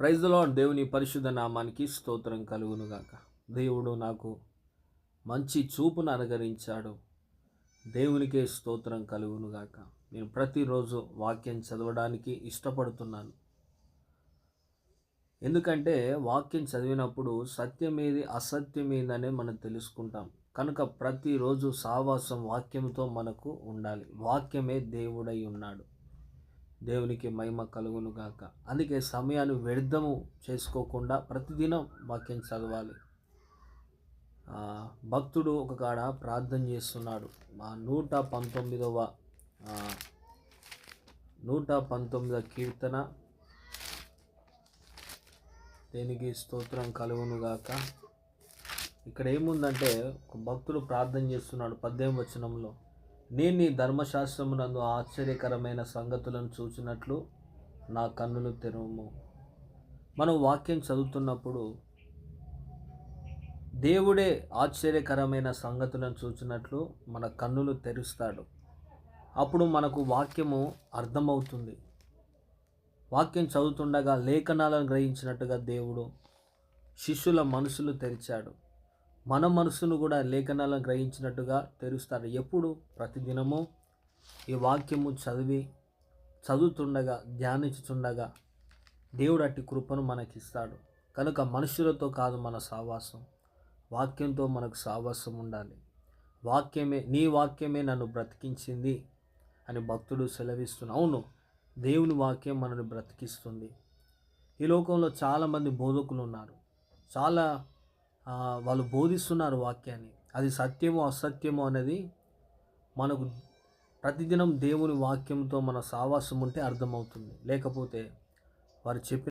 Praise lord దేవుని పరిశుద్ధ నామానికి స్తోత్రం కలుగునుగాక. దేవుడు నాకు మంచి చూపును అనుగరించాడు దేవునికే స్తోత్రం కలుగునుగాక. నేను ప్రతిరోజు వాక్యం చదవడానికి ఇష్టపడుతున్నాను. ఎందుకంటే వాక్యం చదివినప్పుడు సత్యమేది అసత్యమేదనే మనం తెలుసుకుంటాం. కనుక ప్రతిరోజు సావాసం వాక్యంతో మనకు ఉండాలి. వాక్యమే దేవుడై ఉన్నాడు. దేవునికి మహిమ కలుగును గాక. అందుకే సమయాన్ని వ్యర్థము చేసుకోకుండా ప్రతిదినం వాక్యం చదవాలి. భక్తుడు ఒక కాడ ప్రార్థన చేస్తున్నాడు. నూట పంతొమ్మిదవ నూట పంతొమ్మిదవ కీర్తన. దేనికి స్తోత్రం కలుగును గాక. ఇక్కడ ఏముందంటే ఒక భక్తుడు ప్రార్థన చేస్తున్నాడు పద్దెనిమిది వచనంలో. నేను నీ ధర్మశాస్త్రమునందు ఆశ్చర్యకరమైన సంగతులను చూచినట్లు నా కన్నులు తెరుము మనం వాక్యం చదువుతున్నప్పుడు దేవుడే ఆశ్చర్యకరమైన సంగతులను చూచినట్లు మన కన్నులు తెరుస్తాడు. అప్పుడు మనకు వాక్యము అర్థమవుతుంది. వాక్యం చదువుతుండగా లేఖనాలను గ్రహించినట్టుగా దేవుడు శిష్యుల మనసులు తెరిచాడు. మన మనసును కూడా లేఖనాలను గ్రహించినట్టుగా తెరుస్తారు ఎప్పుడు? ప్రతిదినము. ఈ వాక్యము చదివి చదువుతుండగా ధ్యానించుతుండగా దేవుడు అట్టి కృపను మనకిస్తాడు. కనుక మనుషులతో కాదు మన సావాసం. వాక్యంతో మనకు సావాసం ఉండాలి. వాక్యమే నీ వాక్యమే నన్ను బ్రతికించింది అని భక్తుడు సెలవిస్తున్నా అవును దేవుని వాక్యం మనల్ని బ్రతికిస్తుంది. ఈ లోకంలో చాలామంది బోధకులు ఉన్నారు. చాలా వాళ్ళు బోధిస్తున్నారు వాక్యాన్ని. అది సత్యమో అసత్యమో అనేది మనకు ప్రతిదినం దేవుని వాక్యంతో మన సావాసం ఉంటే అర్థమవుతుంది. లేకపోతే వారు చెప్పిన